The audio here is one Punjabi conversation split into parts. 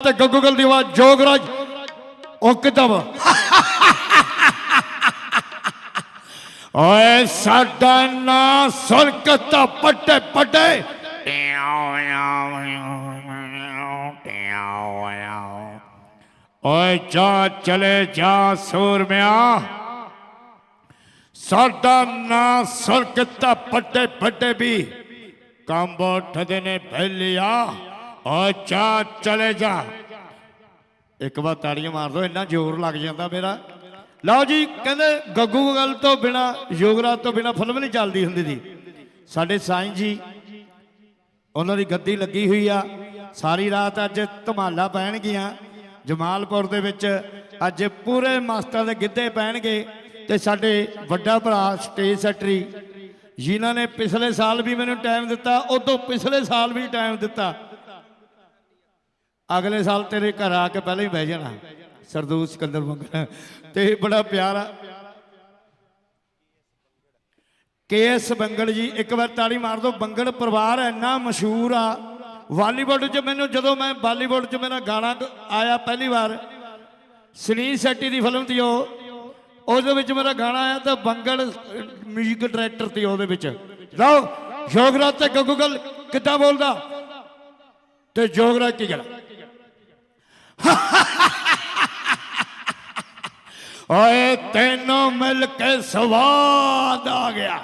ਤੇ ਗੱਗੂਗਲ ਦੀ ਆਵਾਜ਼, ਜੋਗਰਾਜ, ਉਹ ਕਿਤਾਬ ਓਏ ਸਾਡਾ ਨਾ ਸੁਰਕਤਾ ਪੱਟੇ ਪੱਟੇ ਓਏ ਜਾ ਚਲੇ ਜਾ ਸੂਰਮਿਆ। ਸਾਡਾ ਨਾ ਸੁਰਕਤਾ ਪੱਟੇ ਪੱਟੇ ਵੀ। ਕੰਬੋ ਠਦੇ ਨੇ ਭੈਲਿਆ ਅੱਛਾ, ਚਲੇ ਜਾ। ਇੱਕ ਵਾਰ ਤਾੜੀਆਂ ਮਾਰ ਦੋ, ਇੰਨਾ ਜ਼ੋਰ ਲੱਗ ਜਾਂਦਾ ਮੇਰਾ। ਲਓ ਜੀ, ਕਹਿੰਦੇ ਗੱਗੂ ਗੱਲ ਤੋਂ ਬਿਨਾ, ਯੋਗਰਾਜ ਤੋਂ ਬਿਨਾ ਫਿਲਮ ਨਹੀਂ ਚੱਲਦੀ ਹੁੰਦੀ ਸੀ। ਸਾਡੇ ਸਾਈਂ ਜੀ, ਉਹਨਾਂ ਦੀ ਗੱਦੀ ਲੱਗੀ ਹੋਈ ਆ। ਸਾਰੀ ਰਾਤ ਅੱਜ ਧਮਾਲਾ ਪੈਣਗੀਆਂ। ਜਮਾਲਪੁਰ ਦੇ ਵਿੱਚ ਅੱਜ ਪੂਰੇ ਮਾਸਟਰ ਦੇ ਗਿੱਧੇ ਪੈਣਗੇ। ਤੇ ਸਾਡੇ ਵੱਡਾ ਭਰਾ, ਸਟੇਜ ਸੈਕਟਰੀ, ਜਿਨ੍ਹਾਂ ਨੇ ਪਿਛਲੇ ਸਾਲ ਵੀ ਮੈਨੂੰ ਟਾਈਮ ਦਿੱਤਾ, ਉਦੋਂ ਪਿਛਲੇ ਸਾਲ ਵੀ ਟਾਈਮ ਦਿੱਤਾ। ਅਗਲੇ ਸਾਲ ਤੇਰੇ ਘਰ ਆ ਕੇ ਪਹਿਲਾਂ ਹੀ ਬਹਿ ਜਾਣਾ। ਸਰਦੂਲ ਸਿਕੰਦਰ ਮੰਗਣਾ ਤੇ ਬੜਾ ਪਿਆਰਾ। ਕੇਐਸ ਬੰਗੜ ਜੀ, ਇੱਕ ਵਾਰ ਤਾੜੀ ਮਾਰ ਦਿਓ। ਬੰਗੜ ਪਰਿਵਾਰ ਇੰਨਾ ਮਸ਼ਹੂਰ ਆ। ਬਾਲੀਵੁੱਡ 'ਚ ਮੈਨੂੰ ਜਦੋਂ ਮੈਂ ਬਾਲੀਵੁੱਡ 'ਚ ਮੇਰਾ ਗਾਣਾ ਆਇਆ ਪਹਿਲੀ ਵਾਰ, ਸੁਨੀਲ ਸ਼ੈਟੀ ਦੀ ਫਿਲਮ ਸੀ ਉਹ। ਉਹਦੇ ਵਿੱਚ ਮੇਰਾ ਗਾਣਾ ਆਇਆ ਤਾਂ ਬੰਗੜ 뮤직 ਡਾਇਰੈਕਟਰ ਸੀ ਉਹਦੇ ਵਿੱਚ। ਲਓ, ਜੋਗਰਾਜ ਤੇ ਗੱਗੂਗਲ ਕਿੱਦਾਂ ਬੋਲਦਾ? ਤੇ ਜੋਗਰਾਜ ਕੀ ਗੱਲ ਓਏ ਤੈਨੂੰ ਮਿਲ ਕੇ ਸਵਾਦ ਆ ਗਿਆ।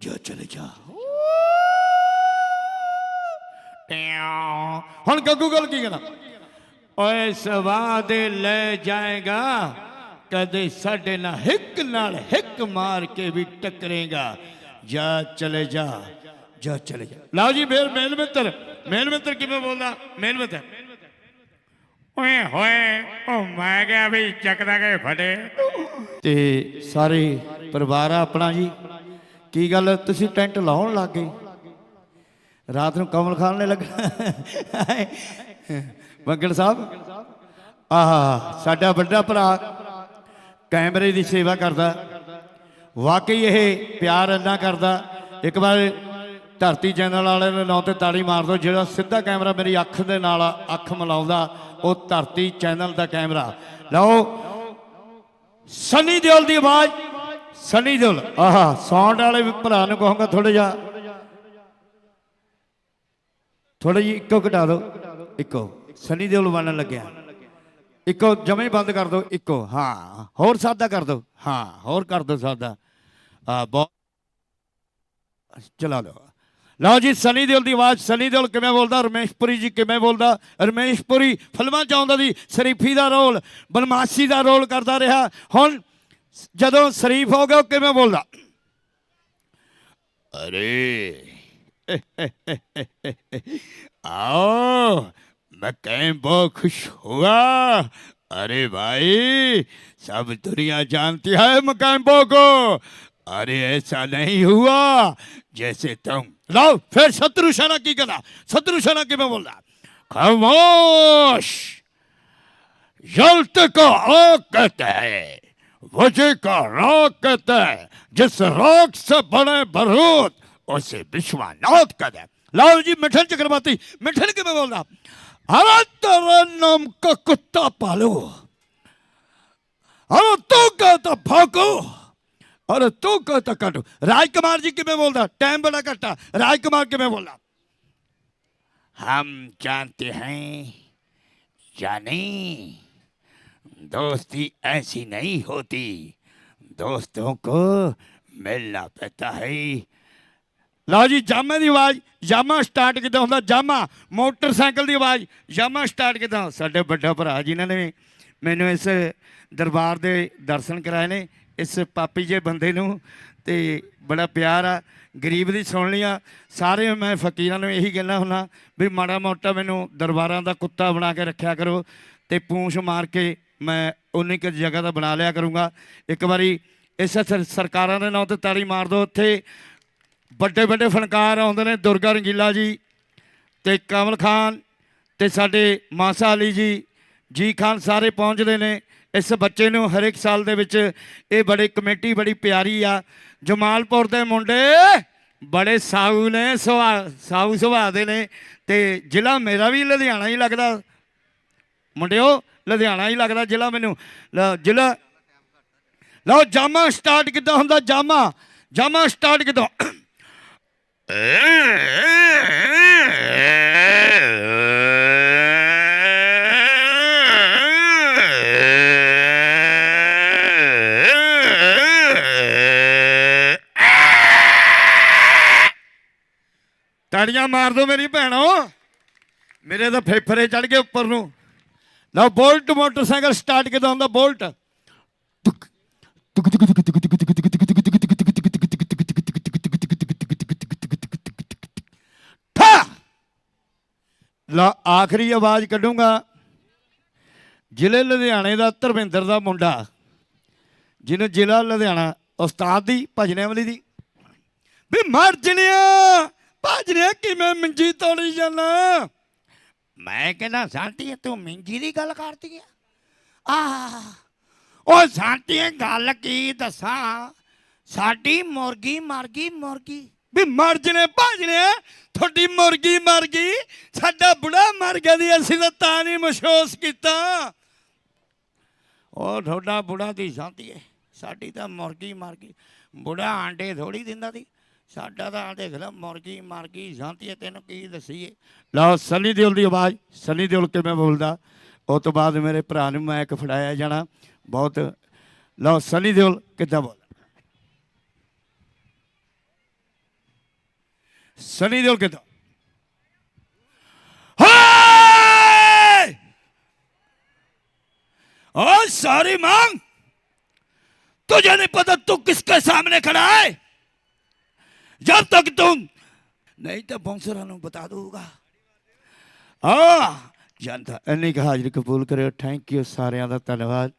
ਜਾ ਚਲੇ ਜਾ। ਹੁਣ ਗੱਗੂ ਗੱਲ ਕੀ ਕਹਿੰਦਾ? ਓਏ ਸਵਾਦ ਲੈ ਜਾਏਗਾ, ਕਦੇ ਸਾਡੇ ਨਾਲ ਹਿੱਕ ਨਾਲ ਹਿੱਕ ਮਾਰ ਕੇ ਵੀ ਟਕਰੇਗਾ। ਜਾ ਚਲੇ ਜਾ ਜਾ ਚਲੇ ਜਾ। ਲਓ ਜੀ ਮੇਰ ਮੇਲ ਮਿੱਤਰ ਮਿੱਤਰ ਕਿਵੇਂ ਬੋਲਦਾ? ਮਿੱਤਰ ਓਏ ਹੋਏ ਉਹ ਮੈਂ ਕਿਹਾ ਵੀ ਚੱਕਦਾ ਗਏ ਫਟੇ ਤੇ ਸਾਰੇ ਪਰਿਵਾਰ ਆ ਆਪਣਾ ਜੀ। ਕੀ ਗੱਲ ਤੁਸੀਂ ਟੈਂਟ ਲਾਉਣ ਲੱਗ ਗਏ? ਰਾਤ ਨੂੰ ਕਮਲ ਖਾਨ ਨੇ ਲੱਗਾ। ਬੰਗੜ ਸਾਹਿਬ? ਆਹ ਸਾਡਾ ਵੱਡਾ ਭਰਾ ਕੈਮਰੇ ਦੀ ਸੇਵਾ ਕਰਦਾ। ਵਾਕਈ ਇਹ ਪਿਆਰ ਇੰਨਾ ਕਰਦਾ। ਇੱਕ ਵਾਰ ਧਰਤੀ ਚੈਨਲ ਵਾਲੇ ਦੇ ਨਾਂ ਤੇ ਤਾੜੀ ਮਾਰ ਦਿਓ ਜਿਹੜਾ ਸਿੱਧਾ ਕੈਮਰਾ ਮੇਰੀ ਅੱਖ ਦੇ ਨਾਲ ਅੱਖ ਮਿਲਾਉਂਦਾ, ਉਹ ਧਰਤੀ ਚੈਨਲ ਦਾ ਕੈਮਰਾ। ਲਓ, ਸਨੀ ਦਿਓਲ ਦੀ ਆਵਾਜ਼। ਸਨੀ ਦਿਓਲ, ਆਹਾ, ਸਾਊਂਡ ਵਾਲੇ ਵੀ ਭਰਾ ਨੂੰ ਕਹੂੰਗਾ ਥੋੜਾ ਜਿਹਾ। ਥੋੜਾ ਜੀ ਇੱਕੋ ਘਟਾ ਦਿਓ ਇੱਕੋ। ਸਨੀ ਦਿਓਲ ਬਣਨ ਲੱਗਿਆ। ਇੱਕੋ, ਜਮੇ ਬੰਦ ਕਰ ਦਿਓ ਇੱਕੋ। ਹਾਂ, ਹੋਰ ਸਾਦਾ ਕਰ ਦਿਓ ਹਾਂ, ਹੋਰ ਕਰ ਦਿਓ ਸਾਦਾ। ਆ, ਬਹੁਤ ਚਲਾ ਲਓ। ਲਓ ਜੀ ਸਨੀ ਦਿਓਲ ਦੀ ਆਵਾਜ਼ ਸਨੀ ਦਿਓਲ ਕਿਵੇਂ ਬੋਲਦਾ ਰਮੇਸ਼ ਪੁਰੀ ਜੀ ਕਿਵੇਂ ਬੋਲਦਾ ਰਮੇਸ਼ ਪੁਰੀ ਫਿਲਮਾਂ ਚ ਆਉਂਦਾ ਸੀ ਸ਼ਰੀਫੀ ਦਾ ਰੋਲ ਬਨਮਾਸੀ ਦਾ ਰੋਲ ਕਰਦਾ ਰਿਹਾ ਹੁਣ ਜਦੋਂ ਸ਼ਰੀਫ ਹੋ ਗਿਆ ਉਹ ਕਿਵੇਂ ਬੋਲਦਾ ਅਰੇ आओ मैं कहीं बहुत खुश हुआ अरे भाई सब दुनिया जानती है मकैम्बो को अरे ऐसा नहीं हुआ। जैसे तुम। लाओ, फिर शत्रु सेना की करा शत्रु सेना की मैं बोल रहा। खामोश। जलते को कहते हैं। वजह का राग कहते हैं। जिस राग से बने बरूद, उसे विश्वनाथ कहते हैं। लाओ जी, मिठन चक्रवर्ती, मिठन के मैं बोल रहा। अरे तेरे नाम का कुत्ता पालो। अरे तू कहता भागो। अरे तू कहता काटो राजकुमार जी के मैं बोल रहा टाइम बड़ा कट्टा राजकुमार के मैं बोल रहा हम जानते हैं या नहीं दोस्ती ऐसी नहीं होती दोस्तों को मिलना पड़ता है ਲਓ ਜੀ ਜਾਮੇ ਦੀ ਆਵਾਜ਼ ਜਾਮਾ ਸਟਾਰਟ ਕਿਦਾਂ ਹੁੰਦਾ ਜਾਮਾ ਮੋਟਰਸਾਈਕਲ ਦੀ ਆਵਾਜ਼ ਜਾਮਾ ਸਟਾਰਟ ਕਿਦਾਂ ਸਾਡੇ ਵੱਡਾ ਭਰਾ ਜਿਨ੍ਹਾਂ ਨੇ ਮੈਨੂੰ ਇਸ ਦਰਬਾਰ ਦੇ ਦਰਸ਼ਨ ਕਰਾਏ ਨੇ ਇਸ ਪਾਪੀ ਜੇ ਬੰਦੇ ਨੂੰ ਤੇ ਬੜਾ ਪਿਆਰ ਆ, ਗਰੀਬ ਦੀ ਸੁਣ ਲਿਆ ਸਾਰੇ ਮੈਂ ਫਕੀਰਾਂ ਨੂੰ ਇਹੀ ਕਹਿਣਾ ਹੁੰਦਾ ਵੀ ਮਾੜਾ ਮੋਟਾ ਮੈਨੂੰ ਦਰਬਾਰਾਂ ਦਾ ਕੁੱਤਾ ਬਣਾ ਕੇ ਰੱਖਿਆ ਕਰੋ ਤੇ ਪੂੰਛ ਮਾਰ ਕੇ ਮੈਂ ਉਨੀ ਕੁ ਜਗ੍ਹਾ ਦਾ ਬਣਾ ਲਿਆ ਕਰੂੰਗਾ। ਇੱਕ ਵਾਰੀ ਇਸ ਸਰਕਾਰਾਂ ਦੇ ਨਾਂ ਤੇ ਤਾੜੀ ਮਾਰ ਦਿਓ ਉੱਥੇ। ਵੱਡੇ ਵੱਡੇ ਫਨਕਾਰ ਆਉਂਦੇ ਨੇ, ਦੁਰਗਾ ਰੰਗੀਲਾ ਜੀ ਤੇ ਕਮਲ ਖਾਨ ਤੇ ਸਾਡੇ ਮਾਸਾ ਅਲੀ ਜੀ। ਜੀ ਖਾਨ ਸਾਰੇ ਪਹੁੰਚਦੇ ਨੇ। ਇਸ ਬੱਚੇ ਨੂੰ ਹਰ ਇੱਕ ਸਾਲ ਦੇ ਵਿੱਚ ਇਹ ਬੜੇ ਕਮੇਟੀ ਬੜੀ ਪਿਆਰੀ ਆ। ਜਮਾਲਪੁਰ ਦੇ ਮੁੰਡੇ ਬੜੇ ਸਾਊ ਨੇ ਸੁਭਾਅ ਸਾਊ ਸੁਭਾਅ ਦੇ ਨੇ ਤੇ ਜ਼ਿਲ੍ਹਾ ਮੇਰਾ ਵੀ ਲੁਧਿਆਣਾ ਹੀ ਲੱਗਦਾ। ਮੁੰਡਿਓ, ਲੁਧਿਆਣਾ ਹੀ ਲੱਗਦਾ ਜ਼ਿਲ੍ਹਾ ਮੈਨੂੰ। ਲ- ਜ਼ਿਲ੍ਹਾ ਲਓ, ਜਾਮਾ ਸਟਾਰਟ ਕਿੱਦਾਂ ਹੁੰਦਾ? ਜਾਮਾ ਜਾਮਾ ਸਟਾਰਟ ਕਿੱਦਾਂ? ਤਾੜੀਆਂ ਮਾਰ ਦਿਓ ਮੇਰੀ ਭੈਣੋ ਮੇਰੇ ਤਾਂ ਫੇਫੜੇ ਚੜ ਗਏ ਉੱਪਰ ਨੂੰ ਲਓ ਬੋਲਟ ਮੋਟਰਸਾਈਕਲ ਸਟਾਰਟ ਕਿਦਾਂ ਹੁੰਦਾ ਬੋਲਟ ਲਾ ਆਖਰੀ ਆਵਾਜ਼ ਕੱਢੂੰਗਾ ਜ਼ਿਲ੍ਹੇ ਲੁਧਿਆਣੇ ਦਾ ਧਰਮਿੰਦਰ ਦਾ ਮੁੰਡਾ ਜਿਹਨੂੰ ਜ਼ਿਲ੍ਹਾ ਲੁਧਿਆਣਾ ਉਸਤਾਦ ਦੀ ਭਜਨੇ ਵਾਲੀ ਦੀ ਵੀ ਮਰ ਜਣਿਆ ਭਜਨਿਆ ਕਿਵੇਂ ਮੰਜੀ ਤੋੜੀ ਜਾਣਾ ਮੈਂ ਕਹਿੰਦਾ ਸਾਂਟੀ ਤੂੰ ਮੰਜੀ ਦੀ ਗੱਲ ਕਰਦੀ ਆ? ਆ ਉਹ ਸਾਂਟੀ ਗੱਲ ਕੀ ਦੱਸਾਂ? ਸਾਡੀ ਮੁਰਗੀ ਮਰ ਗਈ ਮੁਰਗੀ। ਵੀ ਮਰ ਜਣੇ ਭਜਨੇ ਤੁਹਾਡੀ ਮੁਰਗੀ ਮਰ ਗਈ ਸਾਡਾ ਬੁੜਾ ਮਰ ਗਿਆ ਦੀ ਅਸੀਂ ਤਾਂ ਤਾਂ ਨਹੀਂ ਮਹਿਸੂਸ ਕੀਤਾ। ਉਹ ਤੁਹਾਡਾ ਬੁੜਾ ਦੀ ਸਾਂਤੀ ਹੈ ਸਾਡੀ ਤਾਂ ਮੁਰਗੀ ਮਰ ਗਈ। ਬੁੜਾ ਆਂਡੇ ਥੋੜੀ ਦਿੰਦਾ ਸੀ। ਸਾਡਾ ਤਾਂ ਦੇਖ ਲੈ ਮੁਰਗੀ ਮਰ ਗਈ ਸਾਂਤੀ ਹੈ ਤੈਨੂੰ ਕੀ ਦਸੀਏ ਲਓ ਸਨੀ ਦਿਓਲ ਦੀ ਆਵਾਜ਼ ਸਨੀ ਦਿਓਲ ਕਿਵੇਂ ਬੋਲਦਾ ਉਹ ਤੋਂ ਬਾਅਦ ਮੇਰੇ ਭਰਾ ਨੂੰ ਮੈਂ ਇੱਕ ਫੜਾਇਆ ਜਾਣਾ ਬਹੁਤ ਲਓ ਸਨੀ ਦਿਓਲ ਕਿੱਦਾਂ ਬੋਲ ਸਨੀ ਦਿਓਲ ਕਿੱਦਾਂ ਹਾਏ ओ सॉरी मांग तुझे नहीं पता तू किसके सामने खड़ा है जब तक तुम नहीं तो बॉन्सरा ਨੂੰ ਬਤਾ ਦੂਗਾ ਆ ਜਨਤਾ ਇੰਨੀ ਕੁ ਹਾਜ਼ਰੀ ਕਬੂਲ ਕਰਿਓ ਥੈਂਕ ਯੂ ਸਾਰਿਆਂ ਦਾ ਧੰਨਵਾਦ